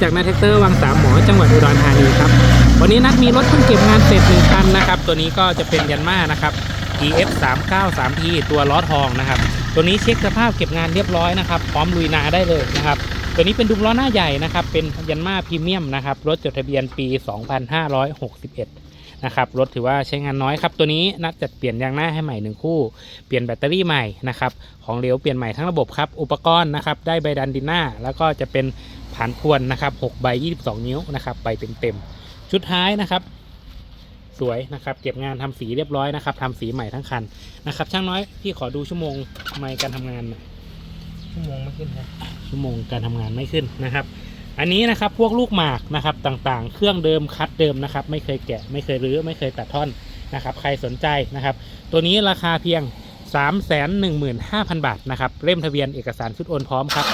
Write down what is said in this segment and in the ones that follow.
จากนาแท็กเตอร์วังสามหมอจังหวัดอุดรธานีครับ วันนี้นัดมีรถเพิ่งเก็บงานเสร็จหนึ่งคันนะครับ ตัวนี้ก็จะเป็นยันมานะครับ EF 3 9 3 T ตัวล้อทองนะครับ ตัวนี้เช็คสภาพเก็บงานเรียบร้อยนะครับ พร้อมลุยนาได้เลยนะครับ ตัวนี้เป็นดุมล้อหน้าใหญ่นะครับ เป็นยันมาพรีเมียมนะครับ รถจดทะเบียนปี 2561นะครับรถถือว่าใช้งานน้อยครับตัวนี้นัดจัดเปลี่ยนยางหน้าให้ใหม่หนึ่งคู่เปลี่ยนแบตเตอรี่ใหม่นะครับของเหลวเปลี่ยนใหม่ทั้งระบบครับอุปกรณ์นะครับได้ใบดันดินหน้า แล้วก็จะเป็น ผานพวนนะครับ6ใบ22 นิ้วนะครับไปเต็มๆชุดท้ายนะครับสวยนะครับ เก็บงานทำสีเรียบร้อยนะครับทำสีใหม่ทั้งคันนะครับ ช่างน้อยพี่ขอดูชั่วโมงไม่การทำงานชั่วโมงไม่ขึ้นครับชั่วโมงการทำงานไม่ขึ้นนะครับ อันนี้นะครับพวกลูกหมากนะครับต่างๆ เครื่องเดิมคัดเดิมนะครับ ไม่เคยแกะไม่เคยรื้อไม่เคยตัดท่อนนะครับ ใครสนใจนะครับ ตัวนี้ราคาเพียง 3 1 5 0 0 0 บาทนะครับเล่มทะเบียนเอกสารชุดโอนพร้อมครับ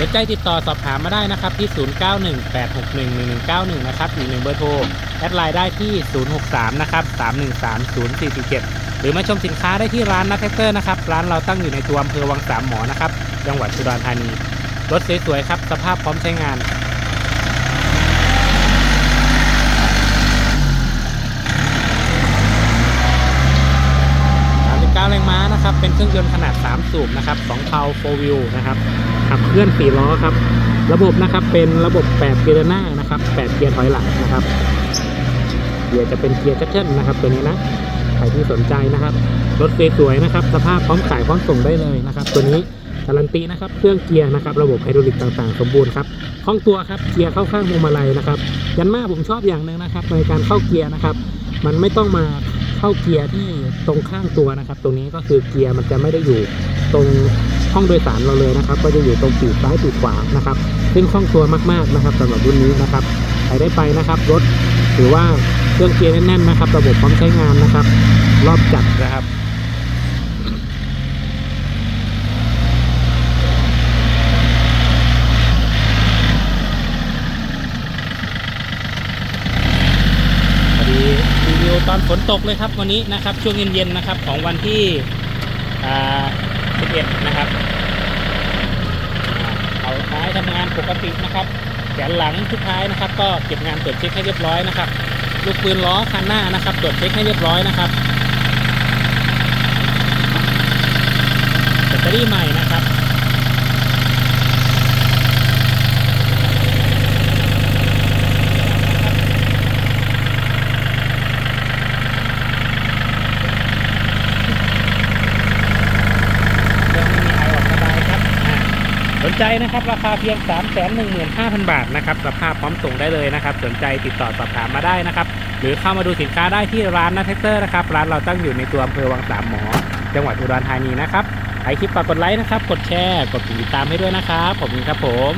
สนใจติดต่อสอบถามมาได้นะครับที่ 0918611191 นะครับอีกหนึ่งเบอร์โทร แอดไลน์ได้ที่ 063 นะครับ 3130447 หรือมาชมสินค้าได้ที่ร้านนัทแท็กเตอร์นะครับ ร้านเราตั้งอยู่ในตัวอำเภอวังสามหมอนะครับ จังหวัดสุราษฎร์ธานี รถสวยๆครับ สภาพพร้อมใช้งาน 39แรงม้า นะครับ เป็นเครื่องยนต์ขนาด 3 สูบนะครับ2เพา4 wheel นะครับ ขับเคลื่อน4ล้อครับ ระบบนะครับเป็นระบบ 8 เกียร์หน้านะครับ 8 เกียร์ถอยหลังนะครับ เกียร์จะเป็นเกียร์ชัตเทิลนะครับ ตัวนี้นะ ใครที่สนใจนะครับ รถสวยๆนะครับ สภาพพร้อมขายพร้อมส่งได้เลยนะครับ ตัวนี้การันตีนะครับ เครื่องเกียร์นะครับ ระบบไฮดรอลิกต่างๆ สมบูรณ์ครับ คล่องตัวครับ เกียร์เข้าข้างพวงมาลัยนะครับ ยันมาผมชอบอย่างหนึ่งนะครับ ในการเข้าเกียร์นะครับ มันไม่ต้องมา เข้าเกียร์ที่ตรงข้างตัวนะครับ ตรงนี้ก็คือเกียร์มันจะไม่ได้อยู่ตรงห้องโดยสารเราเลยนะครับ ก็จะอยู่ตรงปีกซ้ายปีกขวานะครับ ซึ่งคล่องตัวมากๆนะครับสำหรับรุ่นนี้นะครับใครได้ไปนะครับ รถหรือว่าเครื่องเกียร์แน่นๆนะครับ ระบบพร้อมใช้งานนะครับ รอบจัดนะครับ พอดีรีวิว ตอนฝนตกเลยครับวันนี้นะครับช่วงเย็นๆนะครับของวันที่11นะครับเอาท้ายทำงานปกตินะครับแขนหลังทุกท้ายนะครับ ก็เก็บงานตรวจเช็คให้เรียบร้อยนะครับลูกปืนล้อคันหน้านะครับตรวจเช็คให้เรียบร้อยนะครับแบตเตอรี่ใหม่นะครับ เรื่องไม่มีใครออกสบายครับอ่า สนใจนะครับราคาเพียง 3 1 5 0 0 0 บาทนะครับสภาพพร้อมส่งได้เลยนะครับ สนใจติดต่อสอบถามมาได้นะครับ หรือเข้ามาดูสินค้าได้ที่ร้านนัทเทสเตอร์นะครับ ร้านเราตั้งอยู่ในตัวอำเภอวังสามหมอ จังหวัดอุดรธานีนะครับใครคลิปฝากกดไลค์นะครับ กดแชร์ กดติดตามให้ด้วยนะครับผมครับผม